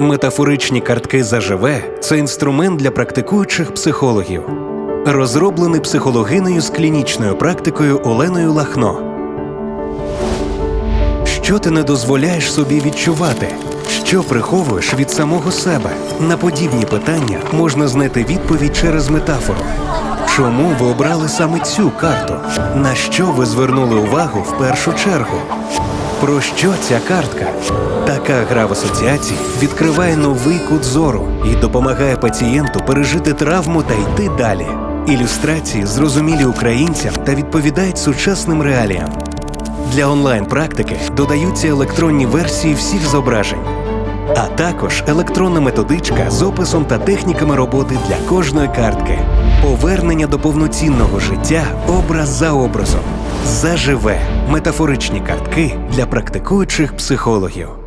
Метафоричні картки заживе це інструмент для практикуючих психологів, розроблений психологинею з клінічною практикою Оленою Лахно. Що ти не дозволяєш собі відчувати? Що приховуєш від самого себе? На подібні питання можна знайти відповідь через метафору. Чому ви обрали саме цю карту? На що ви звернули увагу в першу чергу? Про що ця картка? Така гра в асоціації відкриває новий кут зору і допомагає пацієнту пережити травму та йти далі. Ілюстрації зрозумілі українцям та відповідають сучасним реаліям. Для онлайн-практики додаються електронні версії всіх зображень, а також електронна методичка з описом та техніками роботи для кожної картки. Повернення до повноцінного життя образ за образом. Заживе метафоричні картки для практикуючих психологів.